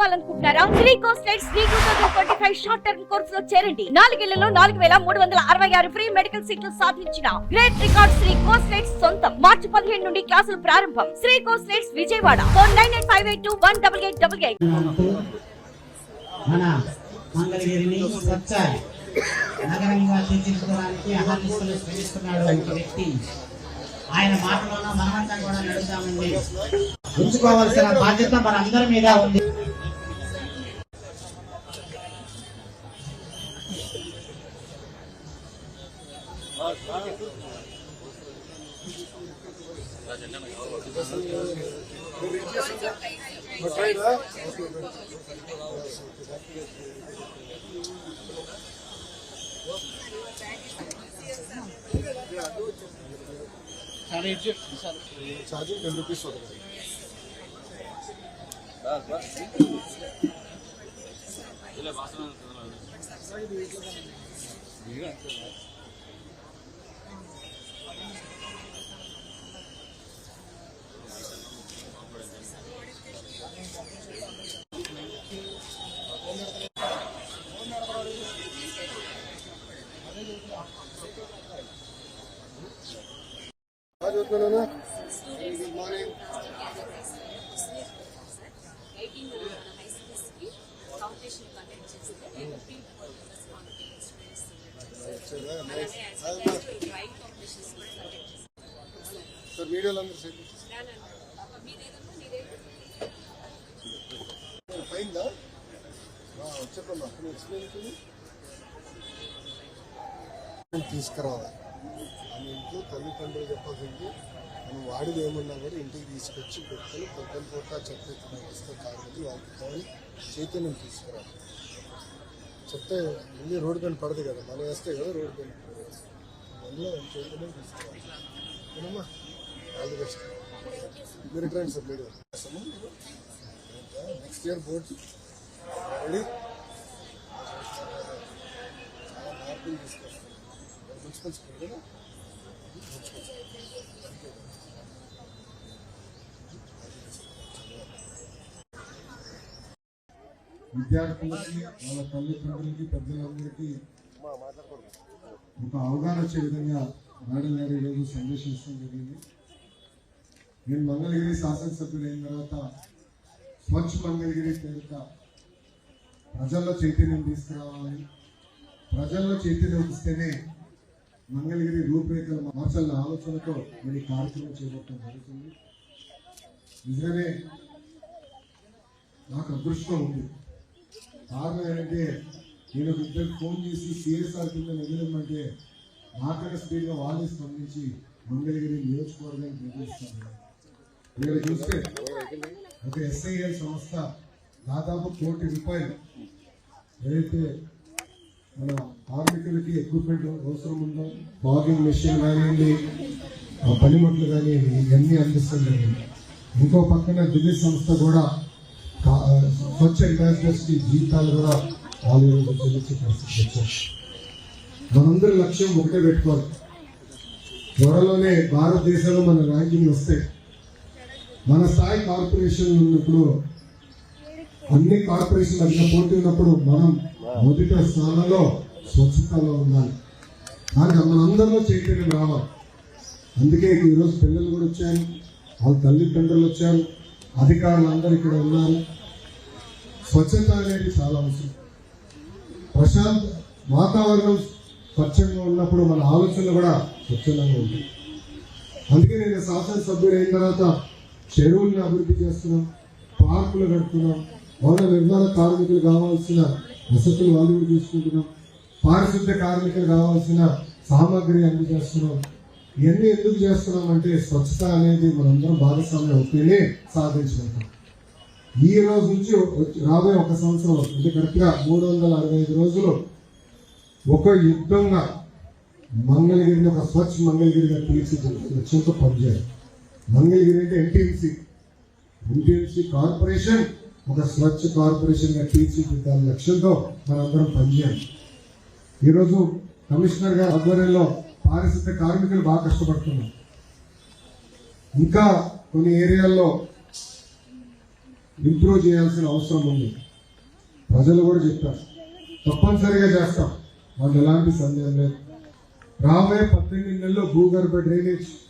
కావాలనుకుంటున్నారా? Sri కోస్టెడ్ Sri two thousand twenty five short term కోర్స్లో చేరండి. నాలుగేళ్ళలో నాలుగు వేల మూడు వందల అరవై ఆరు ఫ్రీ మెడికల్ సీట్లు సాధించిన గ్రేట్ రికార్డ్ శ్రీ కోస్టెడ్స్ సొంతం. మార్చి పదిహేను నుండి క్లాసులు ప్రారంభం. Sri కోస్టెడ్స్ Vijayawada. Four nine eight five eight two one double eight double eight మన మంగళగిరిని స్వచ్ఛ నగరంగా తీర్చిదిద్దడానికి అహర్నిశలు శ్రమిస్తున్నాడు ఒక వ్యక్తి. ఆయన మాటలోన మనమంతా కూడా నడుద్దామండి ఉంచుకోవాల్సిన బాధ్యత మనందరి మీద ఉంది. ఛార్జింగ్ టెన్ రూపీస్ వస్తుంది आज సెట్ అయిందా చెప్పమ్మా తీసుకురావాలి. మన ఇంట్లో తల్లిదండ్రులు చెప్పాల్సింది మనం వాడిది ఏమన్నా కూడా ఇంటికి తీసుకొచ్చి పెట్టుకొని పొద్దున పూట చెత్త వస్తే కాబట్టి వాళ్ళకి కావాలి చైతన్యం తీసుకురావాలి. చెత్త మళ్ళీ రోడ్డు పైన పడదు కదా మనం వేస్తే కదా రోడ్డు పైన. అందులో చైతన్యం తీసుకురావాలి. ఆల్ ది బెస్ట్ మీరు సార్ మీరు నెక్స్ట్ ఇయర్ బోర్డ్ రెడీ చాలా మార్పులు తీసుకొస్తాం మున్సిపల్ స్కూల్ కదా విద్యార్థులకి వాళ్ళ తల్లిదండ్రులకి పెద్దలందరికీ ఒక అవగాహన వచ్చే విధంగా మేడం గారు ఈరోజు సందేశం జరిగింది. నేను మంగళగిరి శాసనసభ్యులు అయిన తర్వాత స్వచ్ఛ మంగళగిరి పేరిట ప్రజల్లో చైతన్యం తీసుకురావాలని ప్రజల్లో చైతన్యం ఇస్తేనే మంగళగిరి రూపురేఖలు మార్చాలన్న ఆలోచనతో నేను ఈ కార్యక్రమం చేపట్టడం జరుగుతుంది. నిజంగానే నాకు అదృష్టం ఉంది. కారణం ఏంటంటే నేను ఒక ఇద్దరు ఫోన్ చేసి సిఎస్ఆర్ కింద నిలదమ్మంటే నాకన్నా స్పీడ్గా వాళ్ళే స్పందించి మంగళగిరి నియోజకవర్గానికి నిర్వహిస్తాను మీరు చూస్తే ఒక ఎస్ఐఎల్ సంస్థ దాదాపు కోటి రూపాయలు ఏదైతే మన కార్మికులకి ఎక్విప్మెంట్ అవసరం ఉందో బాగింగ్ మెషిన్ కానివ్వండి పనిముట్లు కానివ్వండి ఇవన్నీ అందిస్తుంది ఇంకో పక్కన ఢిల్లీ సంస్థ కూడా స్వచ్ఛ అంబాసిడర్స్ జీతాలు కూడా వాళ్ళు ఈరోజు చెల్లించే పరిస్థితి వచ్చారు. మనందరి లక్ష్యం ఒకటే పెట్టుకోవాలి. త్వరలోనే భారతదేశంలో మన ర్యాంకింగ్ వస్తాయి. మన స్థాయి కార్పొరేషన్ ఉన్నప్పుడు అన్ని కార్పొరేషన్ మధ్య పోటీ ఉన్నప్పుడు మనం మొదటి స్థానంలో స్వచ్ఛతలో ఉండాలి. దానికి మనందరిలో చైతన్యం రావాలి. అందుకే ఈరోజు పిల్లలు కూడా వచ్చారు వాళ్ళ తల్లిదండ్రులు వచ్చారు అధికారులు అందరూ ఇక్కడ ఉన్నారు. స్వచ్ఛత అనేది చాలా అవసరం. ప్రశాంత వాతావరణం స్వచ్ఛంగా ఉన్నప్పుడు మన ఆలోచనలు కూడా స్వచ్ఛంగా ఉంటాయి. అందుకే నేను శాసనసభ్యుడు అయిన తర్వాత చెరువులను అభివృద్ధి చేస్తున్నాం పార్కులు కడుతున్నాం భవన నిర్మాణ కార్మికులు కావాల్సిన వసతులు వాళ్ళు తీసుకుంటున్నాం పారిశుద్ధ్య కార్మికులు కావాల్సిన సామాగ్రి అందజేస్తున్నాం ఇవన్నీ ఎందుకు చేస్తున్నాం అంటే స్వచ్ఛత అనేది మనందరం భాగస్వామ్యం అవుతేనే సాధించగలుగుతాం ఈ రోజు నుంచి రాబోయే ఒక సంవత్సరం అంటే కరెక్ట్గా మూడు వందల అరవై ఐదు రోజులు ఒక యుద్ధంగా మంగళగిరిని ఒక స్వచ్ఛ మంగళగిరిగా తీర్చిదిద్దే లక్ష్యంతో పనిచేయాలి. మంగళగిరి అంటే ఎన్టీఎంసీ. ఎన్టీఎంసీ కార్పొరేషన్ ఒక స్వచ్ఛ కార్పొరేషన్గా తీర్చిదిద్దాల లక్ష్యంతో మనందరం పనిచేయాలి. ఈరోజు కమిషనర్ గారి ఆధ్వర్యంలో పారిశుద్ధ్య కార్మికులు బాగా కష్టపడుతున్నారు. ఇంకా కొన్ని ఏరియాల్లో ఇంప్రూవ్ చేయాల్సిన అవసరం ఉంది. ప్రజలు కూడా చెప్పారు. తప్పనిసరిగా చేస్తాం. వాళ్ళు ఎలాంటి సందేహం లేదు. రాబోయే పద్దెనిమిది నెలల్లో భూగర్భ డ్రైనేజ్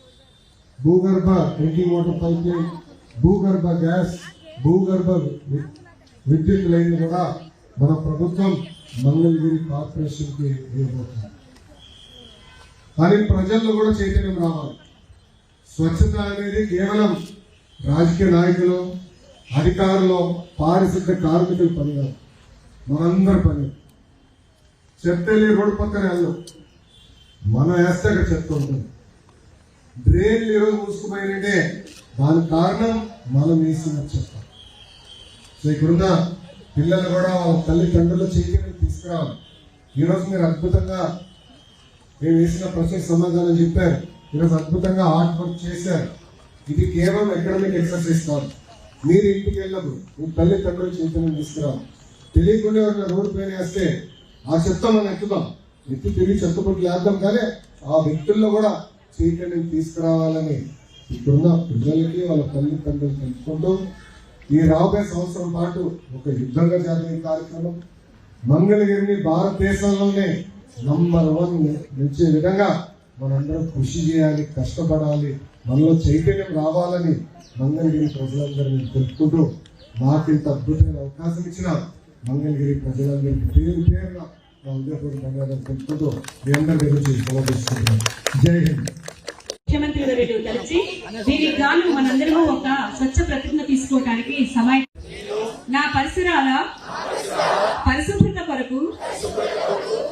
భూగర్భ డ్రింకింగ్ వాటర్ పైప్ లైన్ భూగర్భ గ్యాస్ భూగర్భ విద్యుత్ లైన్ కూడా మన ప్రభుత్వం మంగళగిరి కార్పొరేషన్కి ఇవ్వబోతుంది. కానీ ప్రజల్లో కూడా చైతన్యం రావాలి. స్వచ్ఛత అనేది కేవలం రాజకీయ నాయకులు అధికారులు పారిశుద్ధ కార్మికుల పని కాదు మనందరి పని. చెత్త రోడ్డు పక్కన వెళ్ళం మనం వేస్తే అక్కడ చెత్త ఉంటుంది. డ్రైన్లు ఈరోజు మూసుకుపోయినంటే దానికి కారణం మనం వేసిన చెత్త సో ఇక్కడున్న పిల్లలు కూడా వాళ్ళ తల్లిదండ్రుల చైతన్యం తీసుకురావాలి. ఈరోజు మీరు అద్భుతంగా మేము వేసిన ప్రశ్న సమాధానం చెప్పారు. ఈరోజు అద్భుతంగా ఆర్ట్ వర్క్ చేశారు. ఇది కేవలం అకాడమిక్ ఎక్సర్సైజ్ కాదు. మీరు ఇంటికి వెళ్ళదు మీ తల్లిదండ్రుల చైతన్యం తీసుకురావాలి. తెలియకుండా ఎవరైనా రోడ్డు పైన వేస్తే ఆ చెత్త మనం ఎత్తుదాం ఎత్తి తిరిగి చెత్త పొట్లు వేద్దాం కానీ ఆ వ్యక్తుల్లో కూడా చీకటిని తీసుకురావాలని ఇప్పుడున్న ప్రజలకి వాళ్ళ తల్లిదండ్రులు తెలుసుకుంటూ ఈ రాబోయే సంవత్సరం పాటు ఒక యుద్ధంగా జరిగే కార్యక్రమం మంగళగిరిని భారతదేశంలోనే నంబర్ వన్ నిలిచే విధంగా మనందరం కృషి చేయాలి కష్టపడాలి మనలో చైతన్యం రావాలని మంగళగిరి ప్రజలందరినీ తెలుపుకుంటూ నాకు ఇంత అద్భుతమైన అవకాశం ఇచ్చిన మంగళగిరి ప్రజలందరికీ పేరు పేరున నా ఉదయపూర్వక ధన్యవాదాలు తెలుపుకుంటూ మీ అందరి గురించి సమర్పిస్తున్నాను జై హింద్. ముఖ్యమంత్రి గారు కలిసి దీనికి గాను మనందరము ఒక స్వచ్ఛ ప్రతిజ్ఞ తీసుకోవడానికి సమయం నా పరిసరాల పరిశుభ్రత కొరకు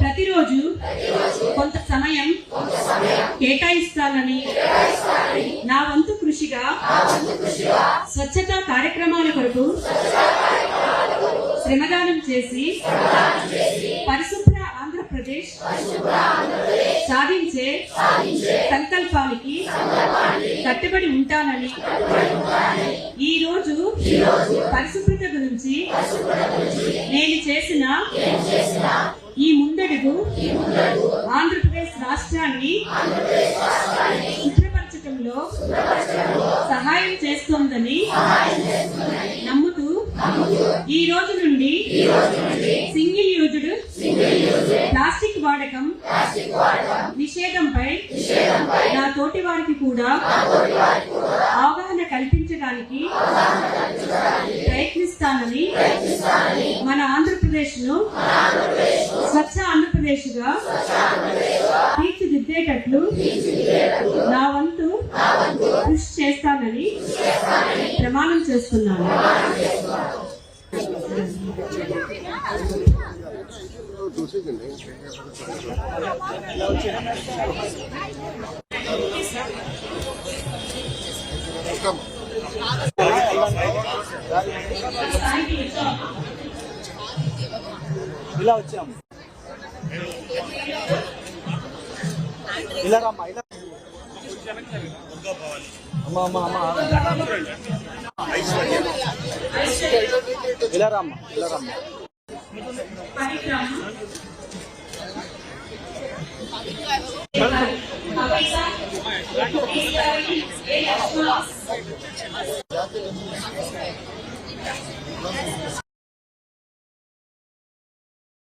ప్రతిరోజు కొంత సమయం కేటాయిస్తానని నా వంతు కృషిగా స్వచ్ఛతా కార్యక్రమాల కొరకు శ్రమదానం చేసి పరిశుభ్ర ఆంధ్రప్రదేశ్ సాధించే సంకల్పానికి కట్టుబడి ఉంటానని. ఈ రోజు పరిశుభ్రత గురించి నేను చేసిన ఈ ముందడుగు ఆంధ్రప్రదేశ్ రాష్ట్రాన్ని శుభ్రపరచడంలో సహాయం చేస్తోందని నమ్ముతూ ఈ రోజు నుండి సింగిల్ యూజ్డ్ ప్లాస్టిక్ వాడకం నిషేధంపై నా తోటి వారికి కూడా అవగాహన కల్పించడానికి ప్రయత్నిస్తానని మన ఆంధ్రప్రదేశ్ను స్వచ్ఛ ఆంధ్రప్రదేశ్గా తీర్చిదిద్దేటట్లు నా వంతు కృషి చేస్తానని ప్రమాణం చేస్తున్నాను. ఇలా వచ్చాము ఇలా రమ్మా ఇలా అమ్మా అమ్మా అమ్మా ఇలా రమ్మా ఇలా రమ్మా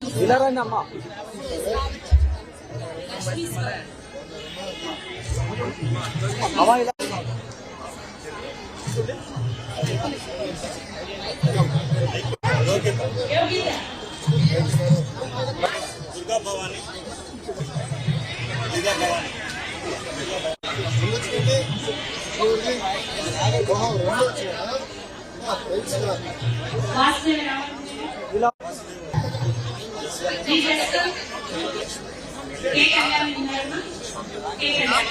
ఇలా రండి అమ్మా అమ్మా ఇలా ఇలా కేక్ కళ్యాణ్ ఉన్నారమ్మా కేక్ కళ్యాణ్